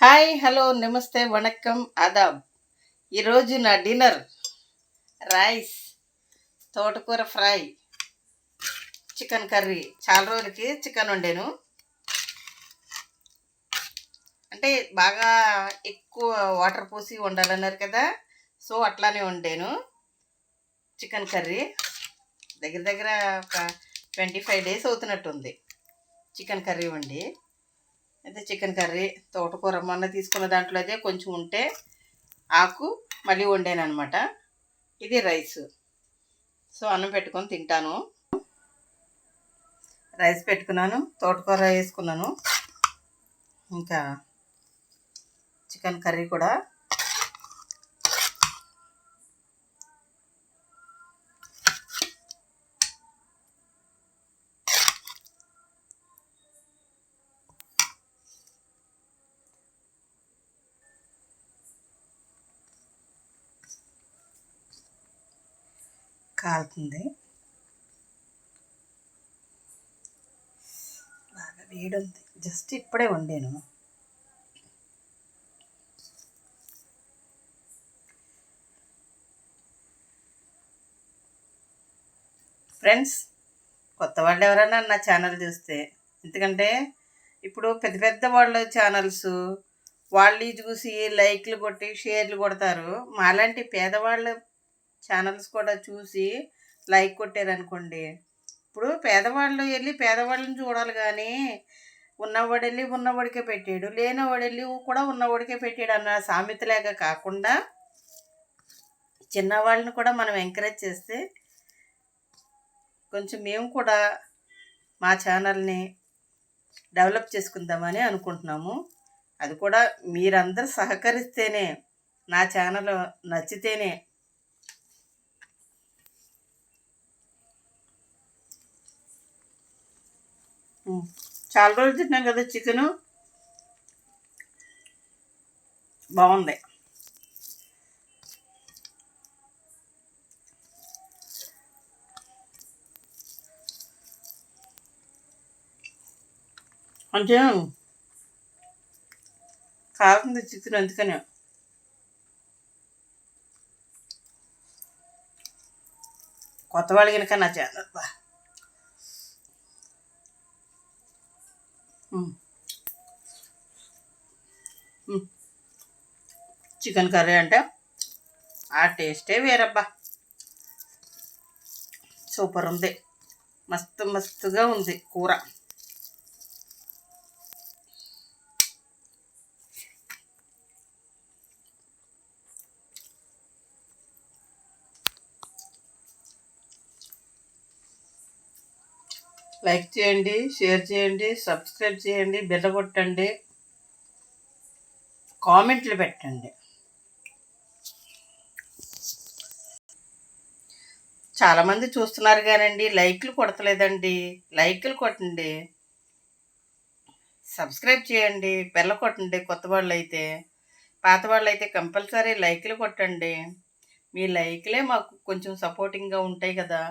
Hi hello నమస్తే వణకం ఆదాబ్. ఈరోజు నా డిన్నర్. రైస్ తోటకూర ఫ్రై చికెన్ కర్రీ. చాలా రోజులకి చికెన్ వండాను. అంటే బాగా ఎక్కువ వాటర్ పోసి వండాలన్నారు కదా సో అట్లానే వండాను. Chicken curry. దగ్గర దగ్గర ఒక ట్వంటీ ఫైవ్ డేస్ అవుతున్నట్టుంది. చికెన్ కర్రీ వండి. అయితే చికెన్ కర్రీ తోటకూర మొన్న తీసుకున్న దాంట్లో అయితే కొంచెం ఉంటే ఆకు మళ్ళీ వండాను అనమాట ఇది రైస్. సో అన్నం పెట్టుకొని తింటాను. రైస్ పెట్టుకున్నాను తోటకూర వేసుకున్నాను. ఇంకా చికెన్ కర్రీ కూడా కాలుతుంది. బాగా వేడుంది జస్ట్ ఇప్పుడే వండాను. ఫ్రెండ్స్ కొత్త వాళ్ళు ఎవరైనా నా ఛానల్ చూస్తే ఎందుకంటే ఇప్పుడు పెద్ద పెద్ద వాళ్ళ ఛానల్స్ వాళ్ళు చూసి లైక్లు కొట్టి షేర్లు కొడతారు. మాలాంటి పేదవాళ్ళు ఛానల్స్ కూడా చూసి లైక్ కొట్టారనుకోండి. ఇప్పుడు పేదవాళ్ళు వెళ్ళి పేదవాళ్ళని చూడాలి కానీ ఉన్నవాడు వెళ్ళి ఉన్నవాడికే పెట్టాడు లేనివాడు వెళ్ళి కూడా ఉన్నవాడికే పెట్టాడు అన్న సామెతలేక కాకుండా చిన్నవాళ్ళని కూడా మనం ఎంకరేజ్ చేస్తే కొంచెం మేము కూడా మా ఛానల్ని డెవలప్ చేసుకుందామని అనుకుంటున్నాము. అది కూడా మీరందరూ సహకరిస్తేనే నా ఛానల్ నచ్చితేనే చాలా రోజులు తిన్నాం కదా చికెను. బాగుంది. కొంచెం కాకుండా చికెన్ అందుకనే. కొత్త వాళ్ళకి కనుక నా ఛానల్ చికెన్ కర్రీ అంటే ఆ టేస్టే వేరబ్బా. సూపర్ ఉంది. మస్తు మస్తుగా ఉంది కూర. లైక్ చేయండి షేర్ చేయండి సబ్స్క్రైబ్ చేయండి బిడ్డ కొట్టండి కామెంట్లు పెట్టండి. చాలామంది చూస్తున్నారు కానండి లైక్లు కొడతలేదండి లైక్లు కొట్టండి సబ్స్క్రైబ్ చేయండి బెల్ల కొట్టండి కొత్త వాళ్ళు అయితే పాత వాళ్ళు అయితే కంపల్సరీ లైక్లు కొట్టండి. మీ లైక్లే మాకు కొంచెం సపోర్టింగ్గా ఉంటాయి కదా.